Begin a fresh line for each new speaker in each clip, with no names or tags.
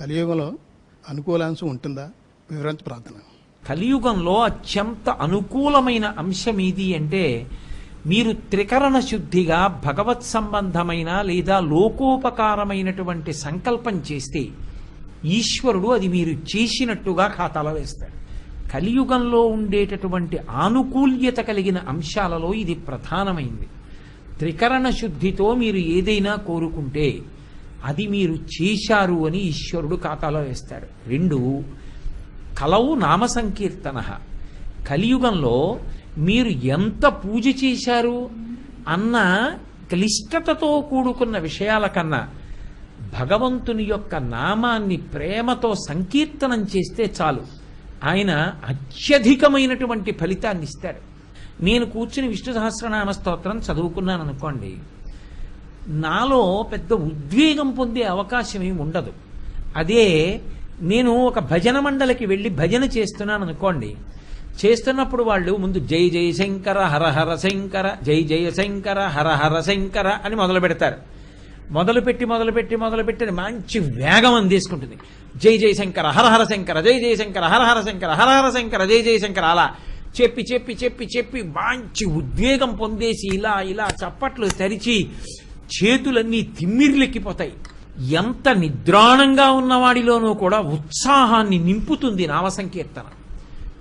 కలియుగంలో అనుకూలాంశం ఉంటుందా? వివరించి ప్రార్థన.
కలియుగంలో అత్యంత అనుకూలమైన అంశం ఏది అంటే మీరు త్రికరణ శుద్ధిగా భగవత్ సంబంధమైన లేదా లోకోపకారమైనటువంటి సంకల్పం చేస్తే ఈశ్వరుడు అది మీరు చేసినట్టుగా ఖాతాలో వేస్తాడు. కలియుగంలో ఉండేటటువంటి ఆనుకూల్యత కలిగిన అంశాలలో ఇది ప్రధానమైంది. త్రికరణ శుద్ధితో మీరు ఏదైనా కోరుకుంటే అది మీరు చేశారు అని ఈశ్వరుడు ఖాతాలో వేస్తాడు. రెండు కలవు నామ సంకీర్తన. కలియుగంలో మీరు ఎంత పూజ చేశారు అన్న క్లిష్టతతో కూడుకున్న విషయాల కన్నా భగవంతుని యొక్క నామాన్ని ప్రేమతో సంకీర్తనం చేస్తే చాలు. ఆయన అత్యధికమైనటువంటి ఫలితాన్ని ఇస్తాడు. నేను కూర్చుని విష్ణు సహస్రనామ స్తోత్రం చదువుకున్నాను అనుకోండి నాలో పెద్ద ఉద్వేగం పొందే అవకాశం ఏమి ఉండదు. అదే నేను ఒక భజన మండలికి వెళ్ళి భజన చేస్తున్నాను అనుకోండి. చేస్తున్నప్పుడు వాళ్ళు ముందు జై జయ శంకర హర హర శంకర జై జయ శంకర హర హర శంకర అని మొదలు పెడతారు. మొదలుపెట్టి మొదలుపెట్టి మొదలుపెట్టి మంచి వేగం అందేసుకుంటుంది. జై జయ శంకర హర హర శంకర జై జయ శంకర హర హర శంకర హర హర శంకర జై జయ శంకర అలా చెప్పి చెప్పి చెప్పి చెప్పి మంచి ఉద్వేగం పొందేసి ఇలా ఇలా చప్పట్లు తరిచి చేతులన్నీ తిమ్మిర్లెక్కిపోతాయి. ఎంత నిద్రాణంగా ఉన్నవాడిలోనూ కూడా ఉత్సాహాన్ని నింపుతుంది నామ సంకీర్తన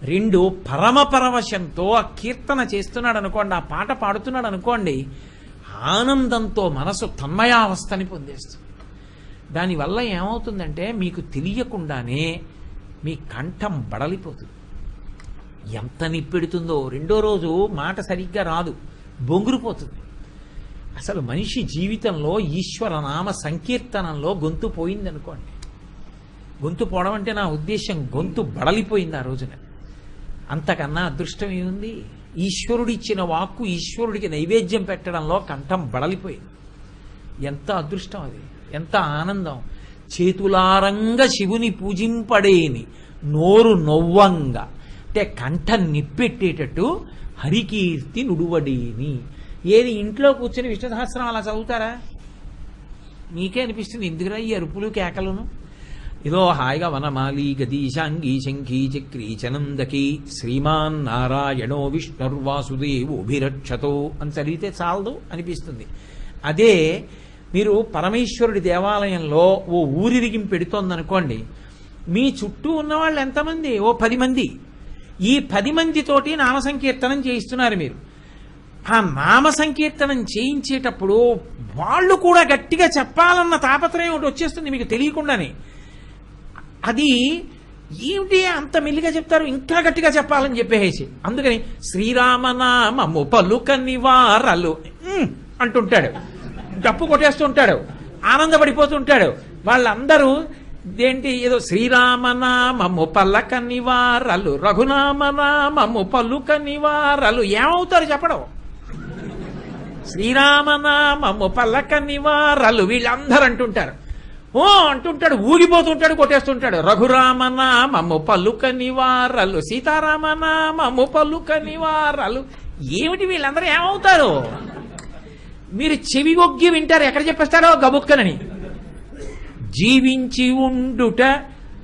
రెండు పరమ పరవశంతో ఆ కీర్తన చేస్తున్నాడు అనుకోండి ఆ పాట పాడుతున్నాడు అనుకోండి ఆనందంతో మనసు తన్మయావస్థని పొందేస్తుంది. దానివల్ల ఏమవుతుందంటే మీకు తెలియకుండానే మీ కంఠం బడలిపోతుంది. ఎంత నిప్పెడుతుందో రెండో రోజు మాట సరిగ్గా రాదు బొంగురుపోతుంది. అసలు మనిషి జీవితంలో ఈశ్వర నామ సంకీర్తనంలో గొంతు పోయింది అనుకోండి. గొంతు పోవడం అంటే నా ఉద్దేశం గొంతు బడలిపోయింది ఆ రోజున. అంతకన్నా అదృష్టం ఏముంది? ఈశ్వరుడిచ్చిన వాక్కు ఈశ్వరుడికి నైవేద్యం పెట్టడంలో కంఠం బడలిపోయింది. ఎంత అదృష్టం అది? ఎంత ఆనందం? చేతులారంగ శివుని పూజింపడేని నోరు నొవ్వంగా. అంటే కంఠం నిప్పెట్టేటట్టు హరికీర్తి నుడువడేని. ఏది ఇంట్లో కూర్చొని విష్ణు సహస్రం అలా చదువుతారా? మీకే అనిపిస్తుంది ఎందుకురా ఈ అరుపులు కేకలను? ఇదో హాయిగా వనమాలి గదీశాంగి శంఖీ చక్రీ చనందకి శ్రీమాన్ నారాయణో విష్ణుర్వాసుదేవోభిరక్షతో అని చదివితే చాలదు అనిపిస్తుంది. అదే మీరు పరమేశ్వరుడి దేవాలయంలో ఓ ఊరిరిగిం పెడుతోందనుకోండి మీ చుట్టూ ఉన్న వాళ్ళు ఎంతమంది? ఓ పది మంది. ఈ పది మందితోటి నామ సంకీర్తనం చేయిస్తున్నారు మీరు. ఆ నామ సంకీర్తనం చేయించేటప్పుడు వాళ్ళు కూడా గట్టిగా చెప్పాలన్న తాపత్రయం ఒకటి వచ్చేస్తుంది మీకు తెలియకుండానే. అది ఏమిటి అంత మెల్లిగా చెప్తారు? ఇంకా గట్టిగా చెప్పాలని చెప్పేసి. అందుకని శ్రీరామనామము పలుక నివారలు. అంటుంటాడు. డప్పు కొట్టేస్తుంటాడు. ఆనందపడిపోతుంటాడు. వాళ్ళందరూ ఏంటి ఏదో శ్రీరామనామము పల్లక నివారలు రఘునామనామము పలుక నివారలు. ఏమవుతారు చెప్పడం? శ్రీరామనామము పల్లక నివారలు వీళ్ళందరూ అంటుంటారు ఓ అంటుంటాడు ఊగిపోతుంటాడు కొట్టేస్తుంటాడు. రఘురామనామము పలుక నివారలు సీతారామనామము పలుక నివారలు ఏమిటి వీళ్ళందరూ ఏమవుతారు? మీరు చెవి ఒగ్గి వింటారు ఎక్కడ చెప్పేస్తారో గబుక్కనని. జీవించి ఉండుట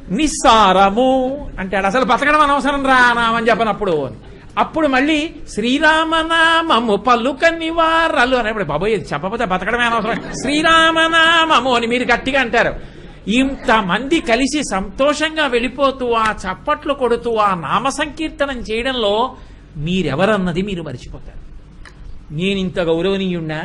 నిస్సారము. అంటాడు అసలు బతకడం అనవసరం రా నామని చెప్పనప్పుడు అని. అప్పుడు మళ్ళీ శ్రీరామనామము పలుక నివారలు అనేప్పుడు బాబోయ్ ఇది చెప్పకపోతే బతకడమే అనవసరం. శ్రీరామనామము అని మీరు గట్టిగా అంటారు. ఇంతమంది కలిసి సంతోషంగా వెళ్ళిపోతూ ఆ చప్పట్లు కొడుతూ ఆ నామ సంకీర్తనం చేయడంలో మీరెవరన్నది మీరు మర్చిపోతారు. నేనింత గౌరవనీయుణ్ణా?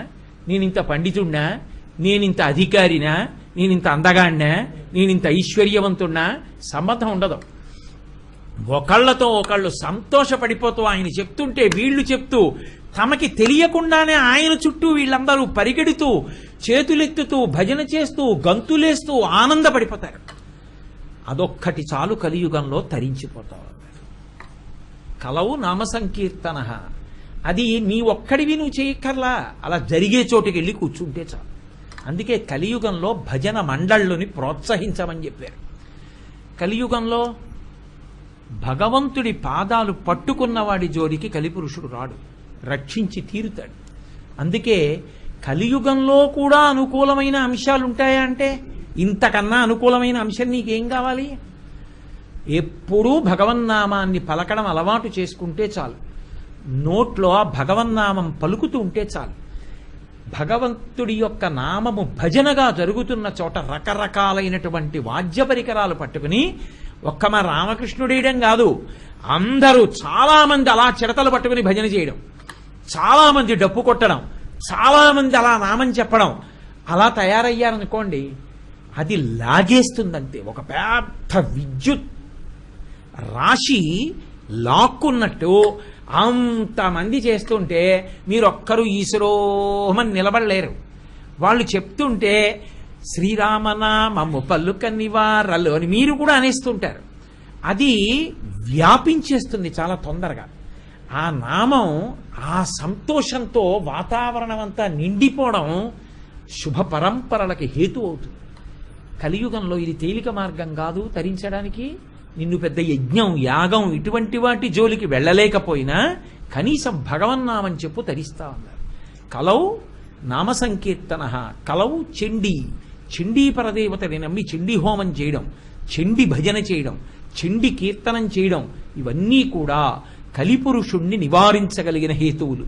నేనింత పండితుణ్ణా? నేనింత అధికారినా? నేనింత అందగాడినా నేనింత ఐశ్వర్యవంతుణ్ణా సంబంధం ఉండదు. ఒకళ్ళతో ఒకళ్ళు సంతోషపడిపోతూ ఆయన చెప్తుంటే వీళ్ళు చెప్తూ తమకి తెలియకుండానే ఆయన చుట్టూ వీళ్ళందరూ పరిగెడుతూ చేతులెత్తుతూ భజన చేస్తూ గంతులేస్తూ ఆనందపడిపోతారు. అదొక్కటి చాలు కలియుగంలో తరించిపోతావు కలవు నామ సంకీర్తన. అది నీ ఒక్కడివి నువ్వు చేయక్కర్లా. అలా జరిగే చోటుకి వెళ్ళి కూర్చుంటే చాలు. అందుకే కలియుగంలో భజన మండళ్ళుని ప్రోత్సహించమని చెప్పారు. కలియుగంలో భగవంతుడి పాదాలు పట్టుకున్నవాడి జోడికి కలిపురుషుడు రాడు. రక్షించి తీరుతాడు. అందుకే కలియుగంలో కూడా అనుకూలమైన అంశాలు ఉంటాయా అంటే ఇంతకన్నా అనుకూలమైన అంశం నీకేం కావాలి? ఎప్పుడూ భగవన్నామాన్ని పలకడం అలవాటు చేసుకుంటే చాలు. నోట్లో ఆ భగవన్నామం పలుకుతూ ఉంటే చాలు. భగవంతుడి యొక్క నామము భజనగా జరుగుతున్న చోట రకరకాలైనటువంటి వాద్య పరికరాలు పట్టుకుని ఒక్క మా రామకృష్ణుడేయడం కాదు. అందరూ చాలామంది అలా చిరతలు పట్టుకుని భజన చేయడం. చాలామంది డప్పు కొట్టడం. చాలామంది అలా నామం చెప్పడం. అలా తయారయ్యారనుకోండి అది లాగేస్తుందంతే. ఒక పెద్ద విద్యుత్ రాశి లాక్కున్నట్టు అంతమంది చేస్తుంటే మీరు ఒక్కరు ఈశ్వరోమని నిలబడలేరు. వాళ్ళు చెప్తుంటే శ్రీరామనామము పలుక నివారలు అని మీరు కూడా అనేస్తుంటారు. అది వ్యాపించేస్తుంది చాలా తొందరగా. ఆ నామం ఆ సంతోషంతో వాతావరణం అంతా నిండిపోవడం శుభ పరంపరలకి హేతు అవుతుంది. కలియుగంలో ఇది తేలిక మార్గం కాదు తరించడానికి. నిన్ను పెద్ద యజ్ఞం యాగం ఇటువంటి వాటి జోలికి వెళ్ళలేకపోయినా కనీసం భగవన్నామని చెప్పు తరిస్తా ఉన్నారు. కలౌ నామ సంకీర్తన కలౌ చెండి చండీ పరదేవతని నమ్మి చండీ హోమం చేయడం చండి భజన చేయడం చండి కీర్తనం చేయడం ఇవన్నీ కూడా కలిపురుషుణ్ణి నివారించగలిగిన హేతువులు.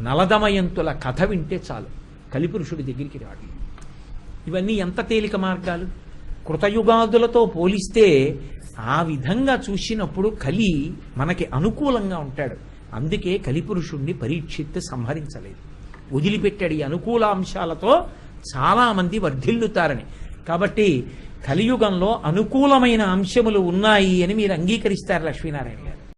నలదమయంతుల కథ వింటే చాలు. కలిపురుషుడి దగ్గరికి రాడు. ఇవన్నీ ఎంత తేలిక మార్గాలు? కృతయుగాదులతో పోలిస్తే ఆ విధంగా చూసినప్పుడు కలి మనకి అనుకూలంగా ఉంటాడు. అందుకే కలిపురుషుణ్ణి పరీక్షిత్తు సంహరించలేదు. వదిలిపెట్టాడు ఈ అనుకూల అంశాలతో చాలా మంది వర్ధిల్లుతారని. కాబట్టి కలియుగంలో అనుకూలమైన అంశములు ఉన్నాయి అని మీరు అంగీకరిస్తారు లక్ష్మీనారాయణ గారు?